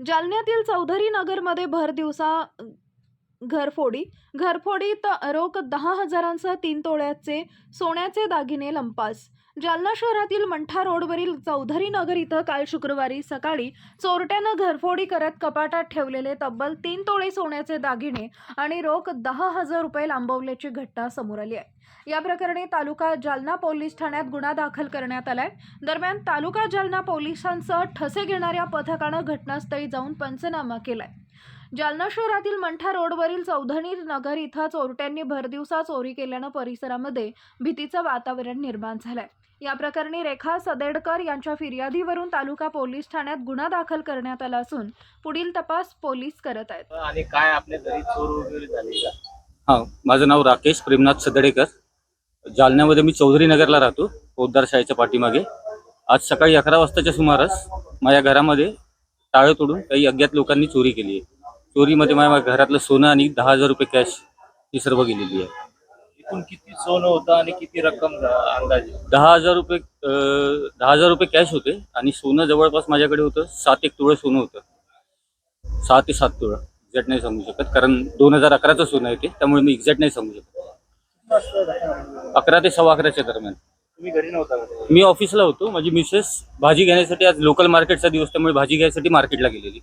जालन्यातील चौधरी नगरमध्ये भर दिवसा घरफोडी. घरफोडीत रोख दहा हजारांसह तीन तोळ्याचे सोन्याचे दागिने लंपास. जालना शहरातील मंठा रोडवरील चौधरी नगर इथं काल शुक्रवारी सकाळी चोरट्यानं घरफोडी करत कपाटात ठेवलेले तब्बल तीन तोळे सोन्याचे दागिने आणि रोख दहा हजार रुपये लांबवल्याची घटना समोर आली आहे. या प्रकरणी तालुका जालना पोलीस ठाण्यात गुन्हा दाखल करण्यात आलाय. दरम्यान तालुका जालना पोलिसांसह ठसे घेणाऱ्या पथकानं घटनास्थळी जाऊन पंचनामा केलाय. जालना शहरातील मंठा रोडवरील चौधरी नगर इथं चोरट्यांनी भरदिवसा चोरी केल्यानं परिसरामध्ये भीतीचं वातावरण निर्माण झालंय. या प्रकरणी रेखा सदेडकर यांच्या फिर्यादीवरून तालुका पोलीस ठाण्यात गुन्हा दाखल करण्यात आला असून पुढील तपास पोलीस करत आहेत. आणि काय आपल्या घरी चोर वगैरे झाले का? हां माझं नाव राकेश प्रेमनाथ सदडेकर. जालन्यामध्ये मी चौधरी नगरला राहतो पोद्दार शाळेच्या पाठीमागे. आज सकाळी अकरा वाजताच्या सुमारास माझ्या घरामध्ये टाळं तोडून काही अज्ञात लोकांनी चोरी केली आहे. चोरीमध्ये माझ्या घरातलं सोनं आणि दहा हजार रुपये कॅश ही सर्व गेलेली आहे. एकूण किती सोनं होतं आणि किती रक्कम झा- अंदाजे? दहा हजार रुपये अं, दहा हजार रुपये कॅश होते आणि सोनं जवळपास माझ्याकडे होतं सात एक तुळं सोनं होतं. सहा ते सात तुळं एक्झॅक्ट नाही सांगू शकत कारण दोन हजार अकराचं सोनं आहे ते त्यामुळे मी एक्झॅक्ट नाही सांगू शकत. अकरा ते सव्वा अकराच्या दरम्यान. तुम्ही घरी नव्हता का? मी ऑफिसला होतो माझी मिसेस भाजी घेण्यासाठी आज लोकल मार्केटचा दिवस त्यामुळे भाजी घ्यायसाठी मार्केटला गेलेली.